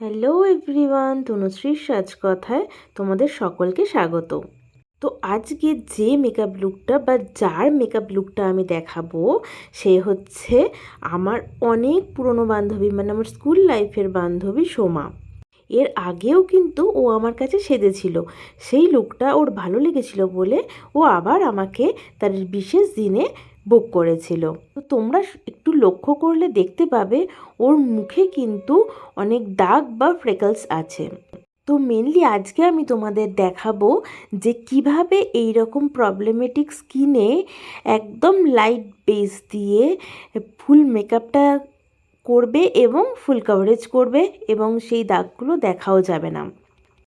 Hello everyone তনুশ্রীর সাজ কথায় তোমাদের সকলকে স্বাগত তো আজকে যে মেকআপ লুকটা বা যার মেকআপ লুকটা আমি দেখাবো, সে হচ্ছে আমার অনেক পুরনো বান্ধবী মানে আমার স্কুল লাইফের বান্ধবী সোমা। এর আগেও কিন্তু ও আমার কাছে সেজেছিল। সেই লুকটা ওর ভালো লেগেছিল বলে ও আবার আমাকে তার বিশেষ দিনে বুক করেছিল। তো তোমরা একটু লক্ষ্য করলে দেখতে পাবে, ওর মুখে কিন্তু অনেক দাগ বা ফ্রেকলস আছে। তো মেনলি আজকে আমি তোমাদের দেখাবো যে কীভাবে এই রকম প্রবলেমেটিক স্কিনে একদম লাইট বেস দিয়ে ফুল মেকআপটা করবে এবং ফুল কভারেজ করবে এবং সেই দাগগুলো দেখাও যাবে না।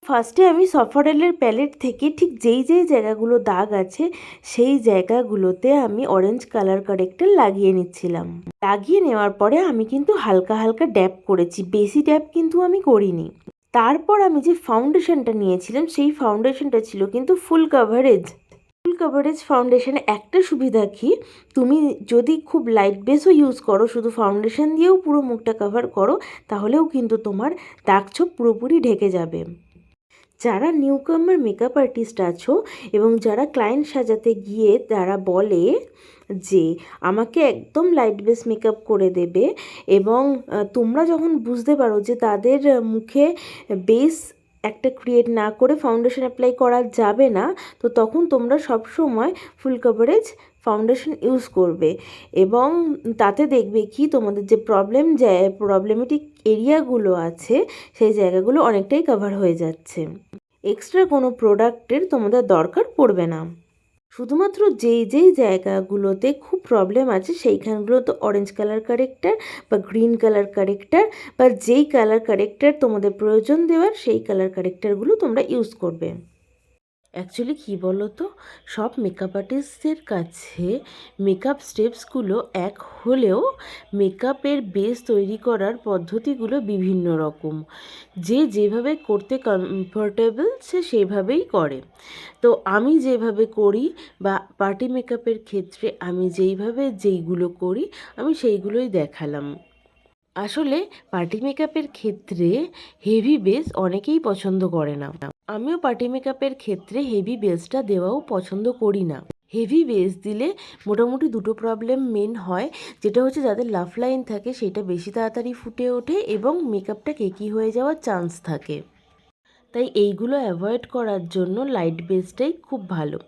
ফার্স্টে আমি সফারেলের প্যালেট থেকে ঠিক যেই যেই জায়গাগুলো দাগ আছে, সেই জায়গাগুলোতে আমি অরেঞ্জ কালার কারেক্টার লাগিয়ে নিচ্ছিলাম। লাগিয়ে নেওয়ার পরে আমি কিন্তু হালকা হালকা ড্যাপ করেছি, বেশি ড্যাপ কিন্তু আমি করিনি। তারপর আমি যে ফাউন্ডেশনটা নিয়েছিলাম, সেই ফাউন্ডেশনটা ছিল কিন্তু ফুল কাভারেজ ফুল কাভারেজ ফাউন্ডেশনে একটা সুবিধা কি? তুমি যদি খুব লাইট বেসও ইউজ করো, শুধু ফাউন্ডেশন দিয়েও পুরো মুখটা কভার করো, তাহলেও কিন্তু তোমার দাগ ছোপ পুরোপুরি ঢেকে যাবে। যারা নিউকামার মেকআপ আর্টিস্ট আছো এবং যারা ক্লায়েন্ট সাজাতে গিয়ে তারা বলে যে, আমাকে একদম লাইট বেস মেকআপ করে দেবে এবং তোমরা যখন বুঝতে পারো যে তাদের মুখে বেস একটা ক্রিয়েট না করে ফাউন্ডেশন অ্যাপ্লাই করা যাবে না, তো তখন তোমরা সব সময় ফুল কভারেজ ফাউন্ডেশন ইউজ করবে এবং তাতে দেখবে কি তোমাদের যে প্রবলেম যায় প্রবলেমেটিক এরিয়াগুলো আছে, সেই জায়গাগুলো অনেকটাই কভার হয়ে যাচ্ছে। এক্সট্রা কোনো প্রোডাক্টের তোমাদের দরকার পড়বে না। শুধুমাত্র যেই যেই জায়গাগুলোতে খুব প্রবলেম আছে সেইখানগুলো তো অরেঞ্জ কালার কারেক্টার বা গ্রিন কালার কারেক্টার বা যেই কালার কারেক্টার তোমাদের প্রয়োজন দেওয়ার, সেই কালার কারেক্টারগুলো তোমরা ইউজ করবে। অ্যাকচুয়ালি কী বলো তো সব মেকআপ আর্টিস্টদের কাছে মেকআপ স্টেপসগুলো এক হলেও মেকআপের বেস তৈরি করার পদ্ধতিগুলো বিভিন্ন রকম। যে যেভাবে করতে কমফোর্টেবল সে সেভাবেই করে। তো আমি যেভাবে করি বা পার্টি মেকআপের ক্ষেত্রে আমি যেইভাবে যেইগুলো করি, আমি সেইগুলোই দেখালাম। আসলে পার্টি মেকআপের ক্ষেত্রে হেভি বেস অনেকেই পছন্দ করে না। আমিও পার্টি মেকআপের ক্ষেত্রে হেভি বেসটা দেওয়াও পছন্দ করি না। হেভি বেস দিলে মোটামুটি দুটো প্রবলেম মেন হয়, যেটা হচ্ছে যাদের লাফ লাইন থাকে সেটা বেশি তাড়াতাড়ি ফুটে ওঠে এবং মেকআপটা কেকি হয়ে যাওয়ার চান্স থাকে। তাই এইগুলো অ্যাভয়েড করার জন্য লাইট বেসটাই খুব ভালো।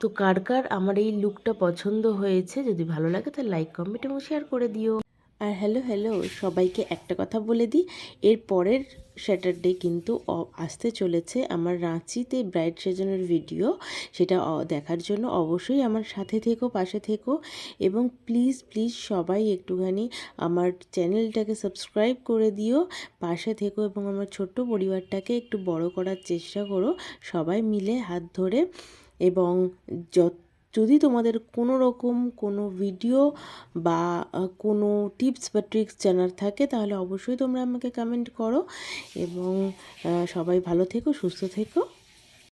তো কার কার আমার এই লুকটা পছন্দ হয়েছে, যদি ভালো লাগে তাহলে লাইক কমেন্ট এবং শেয়ার করে দিও। আর হ্যালো হ্যালো, সবাইকে একটা কথা বলে দিই। এর পরের স্যাটারডে কিন্তু আসতে চলেছে আমার রাঁচিতে ব্রাইড সেজনের ভিডিও সেটা দেখার জন্য অবশ্যই আমার সাথে থেকো, পাশে থেকো এবং প্লিজ প্লিজ সবাই একটুখানি আমার চ্যানেলটাকে সাবস্ক্রাইব করে দিও, পাশে থেকো এবং আমার ছোট্ট পরিবারটাকে একটু বড় করার চেষ্টা করো। সবাই মিলে হাত ধরে এবং যত যদি তোমাদের কোনো রকম কোনো ভিডিও বা কোনো টিপস বা ট্রিক্স জানার থাকে, তাহলে অবশ্যই তোমরা আমাকে কমেন্ট করো এবং সবাই ভালো থেকো, সুস্থ থেকো।